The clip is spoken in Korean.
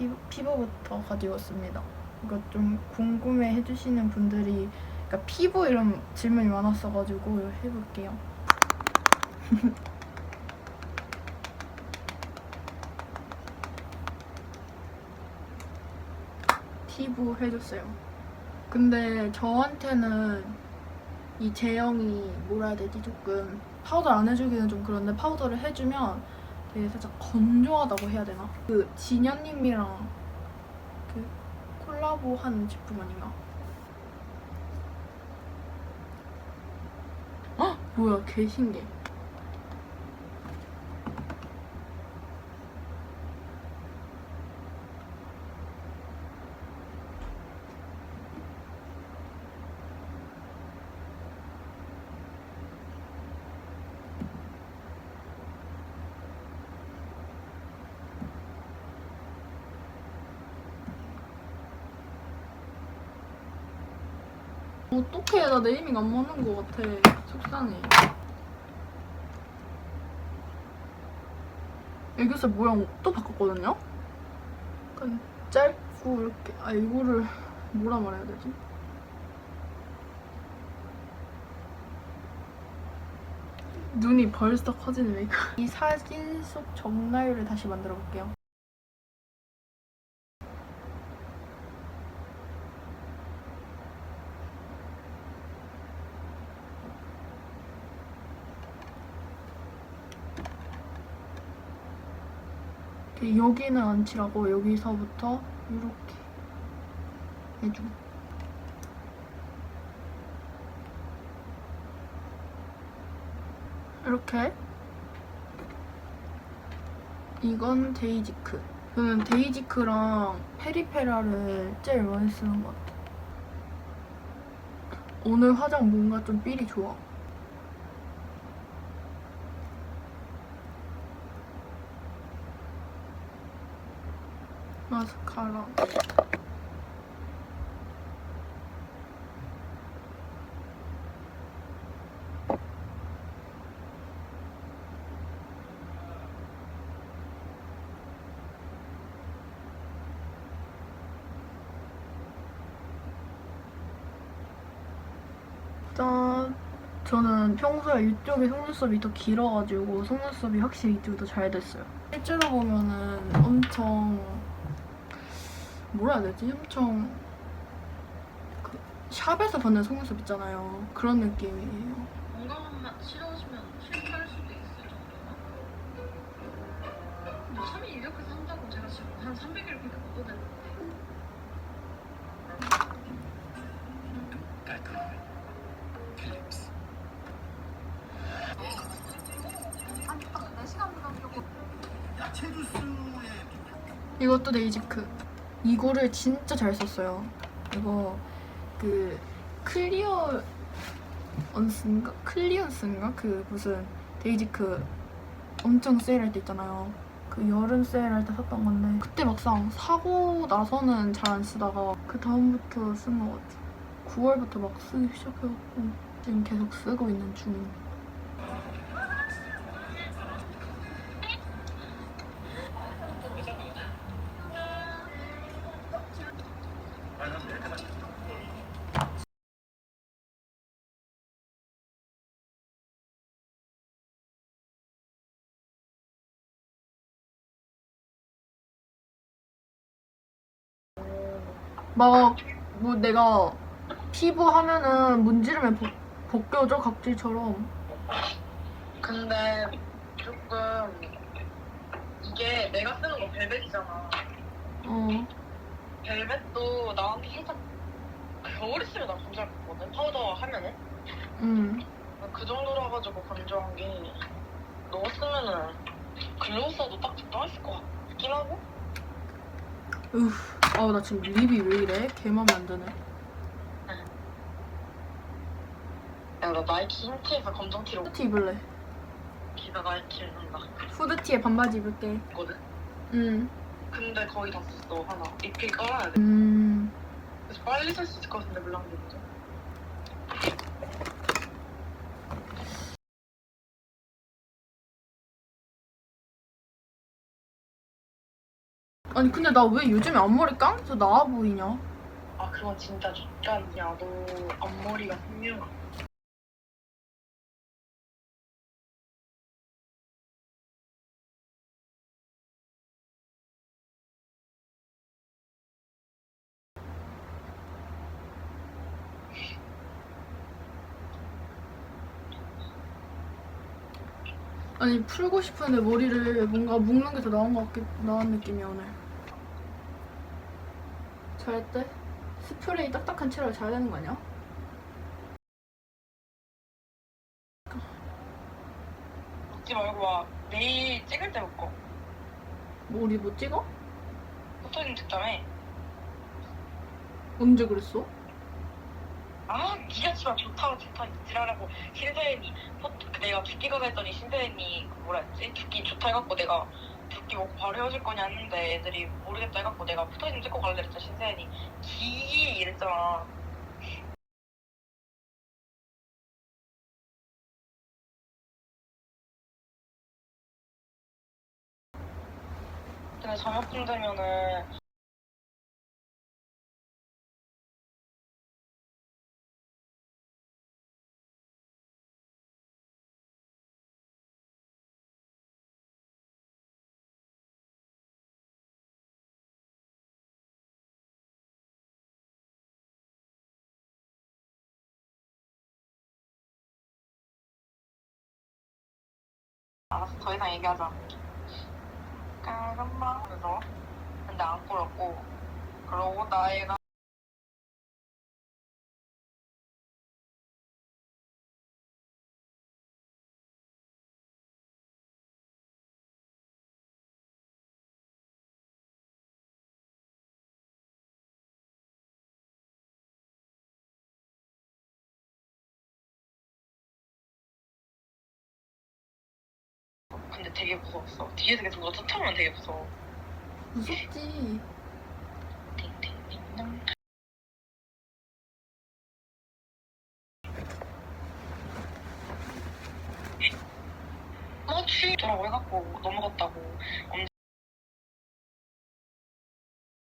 피부, 피부부터 가지고 왔습니다. 이거 좀 궁금해 해주시는 분들이 그러니까 피부 이런 질문이 많았어가지고 해볼게요. 피부 해줬어요. 근데 저한테는 이 제형이 뭐라 해야 되지 조금 파우더 안 해주기는 좀 그런데 파우더를 해주면 되게 살짝 건조하다고 해야 되나? 그 진현님이랑 그 콜라보한 제품 아닌가? 어? 뭐야 개 신기해 어떡해. 나 네이밍 안 맞는 것 같아. 속상해. 애교살 모양 또 바꿨거든요? 약간 짧고 이렇게 아 이거를 뭐라 말해야 되지? 눈이 벌써 커지는 메이크업. 이 사진 속 정나유를 다시 만들어 볼게요 여기는 안 칠하고 여기서부터 이렇게 해주고. 이렇게. 이건 데이지크. 저는 데이지크랑 페리페라를 제일 많이 쓰는 것 같아. 오늘 화장 뭔가 좀 삘이 좋아 마스카라 짠 저는 평소에 이쪽이 속눈썹이 더 길어가지고 속눈썹이 확실히 이쪽이 더 잘 됐어요. 실제로 보면은 엄청 뭐라 해야 되지? 엄청 그 샵에서 받는 속눈썹 있잖아요. 그런 느낌이에요. 건강한 맛 싫어하시면 실패할 수도 있을 정도나 뭐 3일 이렇게 산다고 제가 지금 한 300일 그렇게 먹어댔는데 깔끔한 필립스 야채 주스에 이것도 데이지크. 이거를 진짜 잘 썼어요. 이거 그 클리어 언스인가? 클리언스인가? 그 무슨 데이지크 엄청 세일할 때 있잖아요. 그 여름 세일할 때 샀던 건데 그때 막상 사고 나서는 잘 안 쓰다가 그 다음부터 쓴 것 같아. 9월부터 막 쓰기 시작해갖고 지금 계속 쓰고 있는 중입니다. 막 뭐 내가 피부 하면은 문지르면 벗, 벗겨져 각질처럼. 근데 조금 이게 내가 쓰는 거 벨벳이잖아. 어. 벨벳도 나한테 살짝 겨울 있으면 나 건조했거든 파우더 하면은. 음. 그 정도로 해가지고 건조한 게너 쓰면은 글로우 써도 딱 적당했을 것 같긴 하고 아우 나 지금 립이 왜 이래? 개맘에 안 드네. 야, 나 나이키 힌트에서 검정 티로 후드티 입을래. 기가 나이키를 산다. 후드티에 반바지 입을게. 했거든 음. 근데 거의 다 썼어 하나. 입길 깔아야 돼. 음. 그래서 빨리 살 수 있을 것 같은데 물랑거리 아니 근데 나 왜 요즘에 앞머리 깡서 나아 보이냐? 아 그건 진짜 족간이야. 너 앞머리가 분명. 아니 풀고 싶은데 머리를 뭔가 묶는 게 더 나은 것 같긴 나은 느낌이야 오늘. 잘했대? 스프레이 딱딱한 채로 잘 되는 거 아니야? 먹지 말고 와. 내일 찍을 때 먹고. 머리 뭐 찍어? 포토님 특점에. 언제 그랬어? 아 니가 진짜 좋다 좋다 지랄하고 신세연이 포토 내가 두끼 가자 했더니 신세연이 그 뭐라 했지? 두끼 좋다 해갖고 내가 두끼 먹고 바로 헤어질 거냐 했는데 애들이 모르겠다 해갖고 내가 포토님 찍고 갈래 그랬잖아 신세연이. 기 이랬잖아. 근데 저녁쯤 되면은 알았어 더 이상 얘기하자 까금마 그래서 근데 안 꾸렸고 그러고 나이가 되게 무서웠어 뒤에서 계속 너 쫓아오면 되게 무서워 무섭지. 띵띵띵동. 그렇지 라고 해갖고 넘어갔다고 엄지